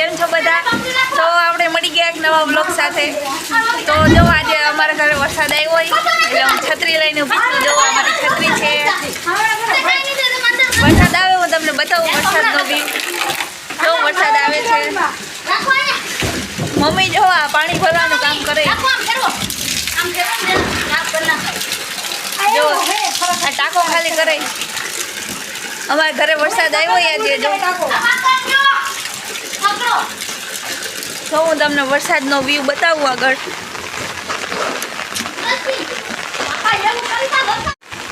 કેમ છો બધા? તો આપણે મળી ગયા એક નવા બ્લોગ સાથે. તો જો આજે અમારા ઘરે વરસાદ આવ્યો હોય, એટલે હું છત્રી લઈને ઊભી જો અમારી છત્રી છે. વરસાદ આવે, હું તમને બતાવું વરસાદનો બી જો વરસાદ આવે છે. મમ્મી જો આ પાણી ભરવાનું કામ કરે. જો, આ ટાંકો ખાલી કરે. અમારા ઘરે વરસાદ આવ્યો આજે, જો. તો હું તમને વરસાદનો વ્યૂ બતાવું આગળ.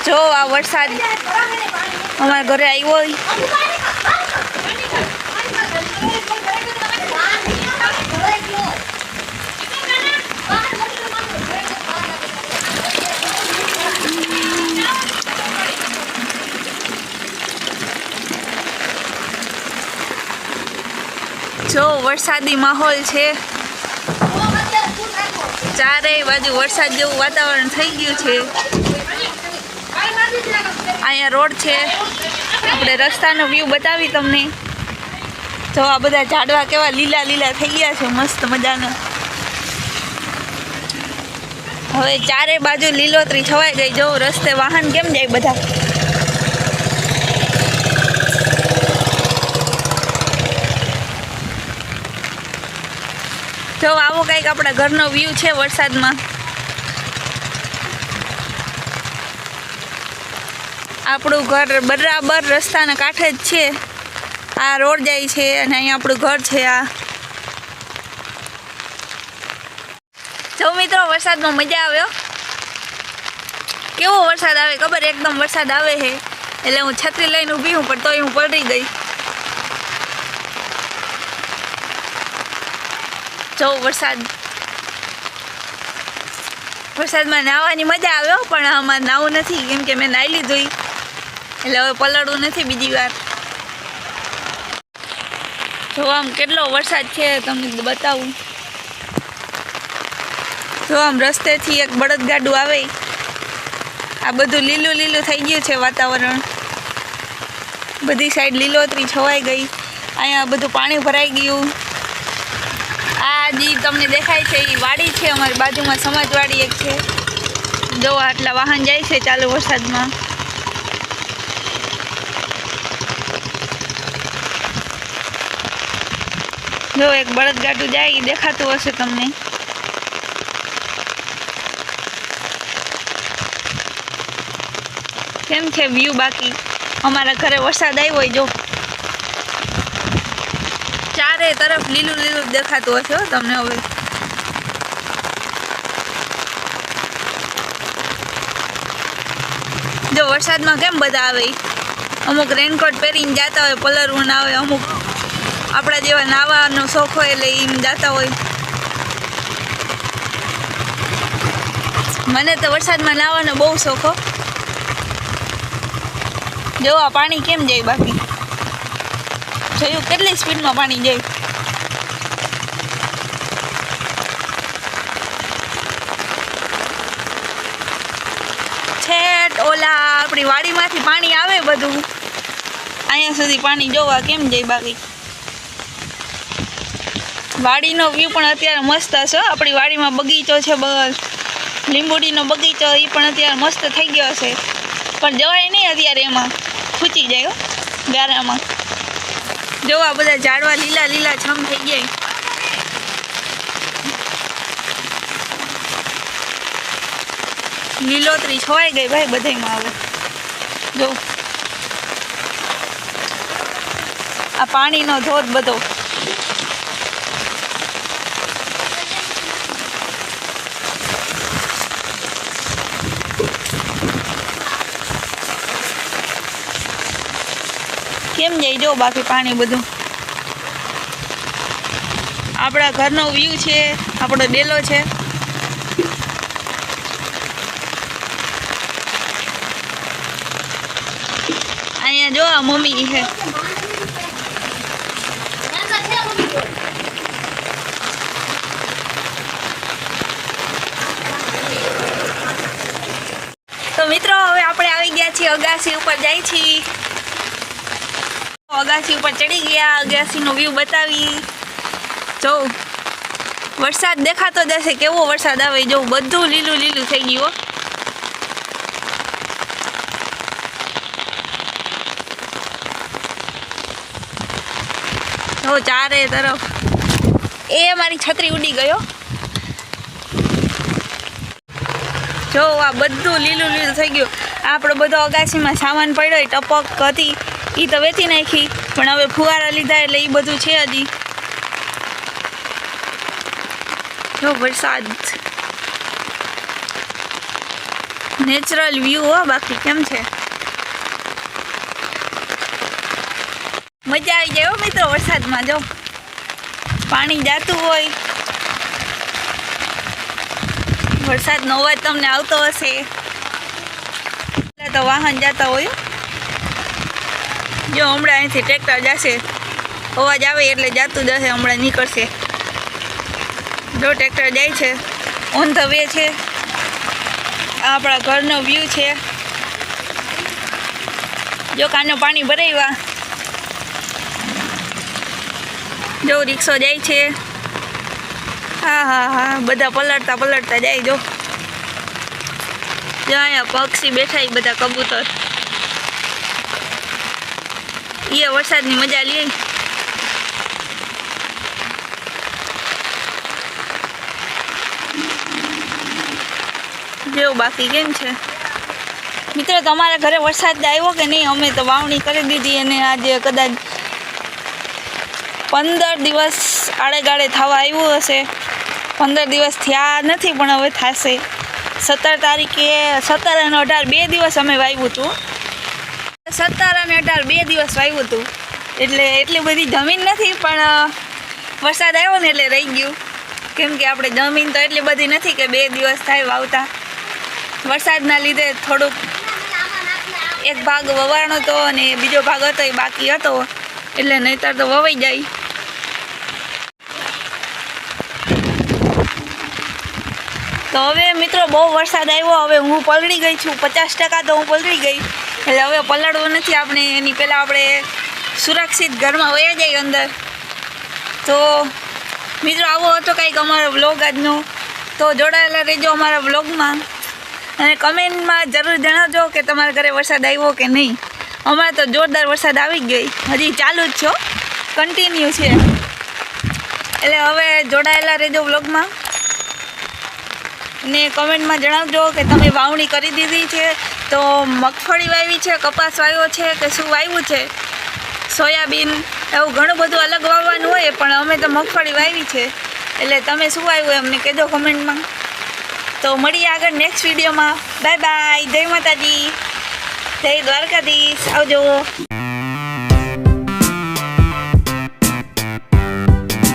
જો આ વરસાદ અમારા ઘરે આવ્યો હોય જો વરસાદી માહોલ છે. ચારેય બાજુ વરસાદ જેવું વાતાવરણ થઈ ગયું છે. અહીંયા રોડ છે. આપણે રસ્તાનો વ્યૂ બતાવી તમને. જો આ બધા ઝાડવા કેવા લીલા લીલા થઈ ગયા છે, મસ્ત મજાના. હવે ચારે બાજુ લીલોતરી છવાઈ ગઈ. જો રસ્તે વાહન કેમ જાય બધા? જો આવો કંઈક આપણા ઘરનો વ્યૂ છે વરસાદમાં. આપણું ઘર બરાબર રસ્તાના કાંઠે જ છે. આ રોડ જાય છે અને અહીંયા આપણું ઘર છે આ. જો મિત્રો, વરસાદમાં મજા આવ્યો કેવો વરસાદ આવે ખબર? એકદમ વરસાદ આવે છે એટલે હું છત્રી લઈને ઊભી હું, પણ તોય હું પલટી ગઈ. જો વરસાદ વરસાદમાં નાહવાની મજા આવ્યો પણ આમાં નાવું નથી. કેમ કે મેં નાહી લીધું એટલે હવે પલળવું નથી બીજી વાર. જો આમ કેટલો વરસાદ છે, તમને બતાવું. જો આમ રસ્તેથી એક બળદગાડું આવે આ બધું લીલું લીલું થઈ ગયું છે વાતાવરણ. બધી સાઈડ લીલોતરી છવાઈ ગઈ. અહીંયા બધું પાણી ભરાઈ ગયું. જે તમને દેખાય છે એ વાડી છે, અમારી બાજુમાં સમાજવાડી એક છે. જો આટલા વાહન જાય છે ચાલુ વરસાદમાં. જો એક બળદગાડું જાય એ દેખાતું હશે તમને. કેમ છે વ્યૂ બાકી? અમારા ઘરે વરસાદ આવ્યો હોય, જો. ચારે તરફ લીલું લીલું દેખાતું હશે તમને હવે. જો વરસાદમાં કેમ બધા આવે અમુક રેનકોટ પહેરીને જતા હોય પલરવું ના હોય અમુક આપણા જેવા નાવાનો શોખ હોય એટલે એમ જતા હોય. મને તો વરસાદમાં નાવાનો બહુ શોખ હો. જો આ પાણી કેમ જાય બાકી? જોયું કેટલી સ્પીડમાં પાણી જાય? છેટ ઓલા, આપણી વાડીમાંથી પાણી આવે બધું. અહીંયા સુધી પાણી જોવા કેમ જાય બાકી? વાડીનો વ્યૂ પણ અત્યારે મસ્ત હશે આપણી વાડીમાં બગીચો છે બસ. લીંબુડીનો બગીચો એ પણ અત્યારે મસ્ત થઈ ગયો છે પણ જવાય નહીં અત્યારે એમાં. ખૂચી જાય ગારામાં. જો આ બધા ઝાડવા લીલા લીલા છમ થઈ ગયા. લીલોતરી છવાઈ ગઈ ભાઈ બધામાં હવે. જો. આ પાણીનો ધોધ બધો. જાય જો બાકી પાણી બધું. આપણા ઘરનો વ્યૂ છે, આપણો ડેલો છે. અહીંયા જો આ મમ્મી છે. તો મિત્રો, હવે આપણે આવી ગયા છીએ અગાસી ઉપર જાય છીએ અગાસી ઉપર ચડી ગયા અગાસીનો વ્યૂ બતાવી. જો, વરસાદ દેખાતો જશે કેવો વરસાદ આવે જો, બધું લીલું લીલું થઈ ગયું. જો, ચારે તરફ. એ મારી છત્રી ઉડી ગયો જો, આ બધું લીલું લીલું થઈ ગયું. આપણો બધો અગાસીમાં સામાન પડ્યો ટપક હતી. એ તો વેચી નાખી. પણ હવે ફુવારા લીધા એટલે એ બધું છે હજી. જો વરસાદ. નેચરલ વ્યૂ હો, બાકી કેમ છે? મજા આવી જાય મિત્રો વરસાદમાં, જો. પાણી જાતું હોય. વરસાદનો અવાજ તમને આવતો હશે. તો વાહન જતા હોય. જો હમણાં અહીંથી ટ્રેક્ટર જશે. અવાજ આવે એટલે જાતું જશે હમણાં નીકળશે. જો ટ્રેક્ટર જાય છે ઓન ધ વે છે. આપણા ઘરનો વ્યૂ છે. જો કાનો પાણી ભરાવ્યા જો રિક્ષો જાય છે. હા હા હા, બધા પલળતા પલળતા જાય જો. અહીંયા પક્ષી બેઠા બધા કબૂતર. એ વરસાદની મજા લે. જેવું બાકી કેમ છે? મિત્રો, તમારા ઘરે વરસાદ આવ્યો કે નહીં? અમે તો વાવણી કરી દીધી અને આજે કદાચ પંદર દિવસ આડેગાળે થવા આવ્યું હશે. પંદર દિવસ થયા નથી, પણ હવે થશે. સત્તર તારીખે સત્તર અને અઢાર બે દિવસ અમે વાવ્યું હતું. સત્તર અને અઢાર, બે દિવસ વાવ્યું હતું. એટલે એટલી બધી જમીન નથી, પણ વરસાદ આવ્યો ને એટલે રહી ગયું. કેમ કે આપણે જમીન તો એટલી બધી નથી કે બે દિવસ થાય વાવતા. વરસાદના લીધે થોડુંક એક ભાગ વવાણો હતો અને બીજો ભાગ હતો, એ બાકી હતો. એટલે નહીતર તો વવાઈ જાય. તો હવે મિત્રો બહુ વરસાદ આવ્યો, હવે હું પલળી ગઈ છું. પચાસ ટકા તો હું પલળી ગઈ. એટલે હવે પલળવું નથી આપણે, એની પહેલાં આપણે સુરક્ષિત ઘરમાં વયા જઈએ અંદર. તો મિત્રો, આવો હતો કંઈક અમારો બ્લોગ આજનો. તો જોડાયેલા રહેજો અમારા વ્લોગમાં અને કમેન્ટમાં જરૂર જણાવજો કે તમારા ઘરે વરસાદ આવ્યો કે નહીં. અમારે તો જોરદાર વરસાદ આવી ગયો. હજી ચાલુ જ છો. કન્ટિન્યુ છે. એટલે હવે જોડાયેલા રહેજો વ્લોગમાં ને કમેન્ટમાં જણાવજો કે તમે વાવણી કરી દીધી છે. તો મગફળી વાવી છે, કપાસ વાવ્યો છે કે શું વાવ્યું છે? સોયાબીન, એવું ઘણું બધું અલગ વાવવાનું હોય, પણ અમે તો મગફળી વાવી છે. એટલે તમે શું વાવ્યું એમને કહેજો કમેન્ટમાં. તો મળીએ આગળ નેક્સ્ટ વિડીયોમાં બાય બાય જય માતાજી. જય દ્વારકાધીશ. આવજો.